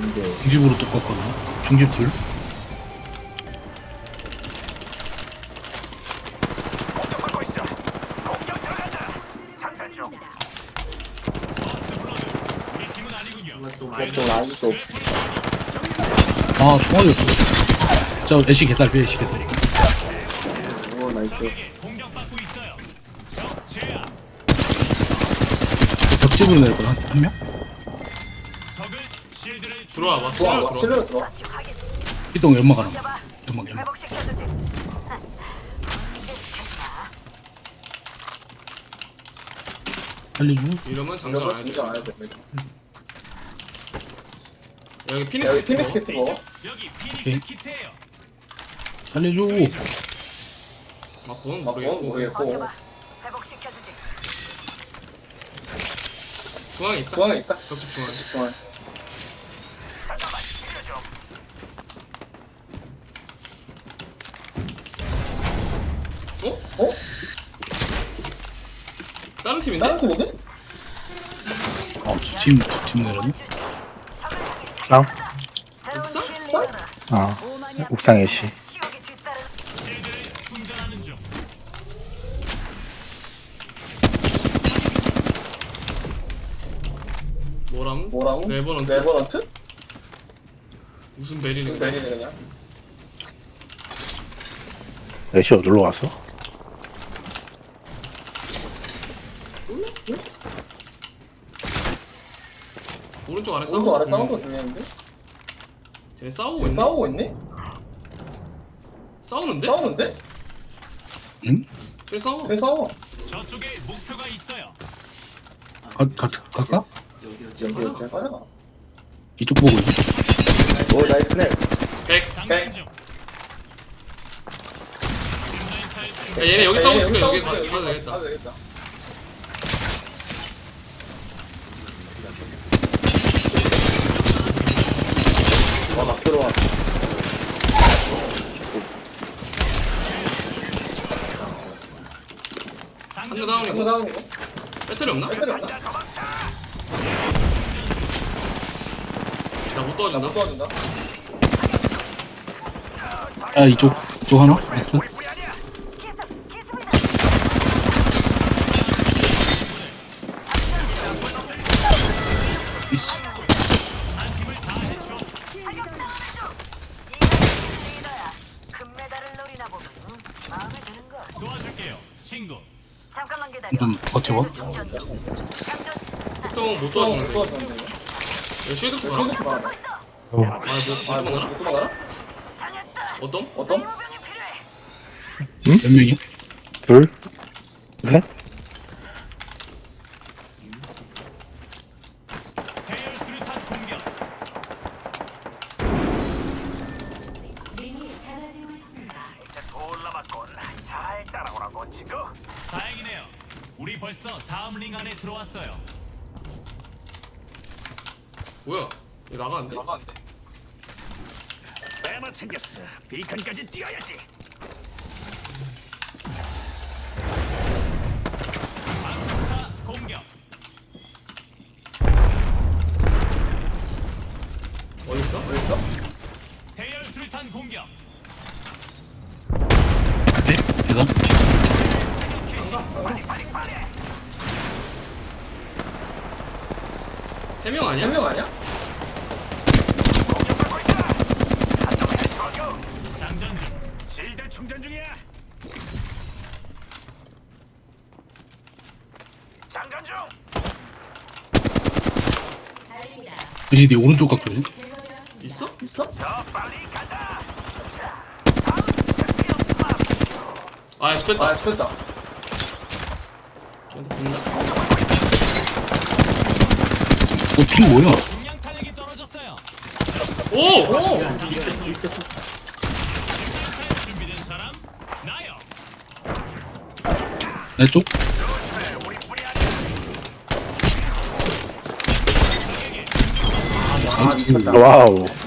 근데 중집으로 똑같거든. 중집 둘. 아, 총알이 없어. 저, 애쉬 개달비, 애쉬 개달비. 오 나이스 있어요. 적 제압. 벽 집으로 내렸거든, 한, 한 명? 들어와 봐. 들어와 들어와. 실내로 들어와 이동 연막 하나. 연막, 연막. 살리고. 이러면 장전 안 이러면 해도 진짜 돼. 안 해도 여기 피닉스 여기 피닉스 키트 먹어 여기 오케이. 피닉스 키트예요. 살려줘. 막 그건 막 그건 모르겠고 모르겠고 중앙에 있다. 중앙에 있다 벽집 중앙에. 중앙에. 어? 어? 다른 팀인데? 다른 팀인데? 어, 두 팀, 두팀 내렸네. 옥상? 옥상? 아, 옥상에 씨. 시옥이 뒤따르는 실드를 충전하는 중. 뭐람? 뭐라고? 레버넌트? 레버넌트? 무슨 베리는 무슨 거야? 베리네 그냥 애쉬 어디로 왔어? 오른쪽 아래 오른쪽 아래 싸우고 사운드 있네. 들리는데? 쟤네 싸우고 있네. 싸우고 있니? 싸우는 데? 싸우는데? 응? 쟤네 싸워. 그래 싸워 저쪽에 목표가 있어요. 가, 가, 갈까? 빠져가 이쪽 보고 있어. 오 나이스 네 백. 야, 얘네 여기 싸우고 여기 가- 여기 가도 되겠다. 가도 되겠다 와막 들어와 한대 다운이고. 나오는 거? 배터리 없나? 배터리 없나? 나못 도와준다. 도와준다 아, 이쪽, 이쪽 하나? 드는 걸. 도와줄게요. 친구. 잠깐만 기다려. 좀 버텨봐. 보통 못또 도와주는데. 도와주는데 야, 쉴드 가. 실드 막아 아, 뭐, 아, 못 뭐, 도망가나? 못 도망가나? 당했다. 어떤? 어떤? 몇 명이야? 둘? 이제 돌 남았군. 잘 따라오라고. 다행이네요. 우리 벌써 다음 링 안에 들어왔어요. 뭐야? 얘 나가는데? 나가는데 빼만 챙겼어. 비컨까지 뛰어야지. 방타 공격. 어딨어? 어딨어? 세열 수류탄 공격. 3명 아니야? 3명 아니야? 이제 네 오른쪽 각 조심. 있어? 있어? 더 빨리 간다. 아, 죽었다. 어, 팀 뭐야? 오! 내 쪽? 아 미쳤다 와우.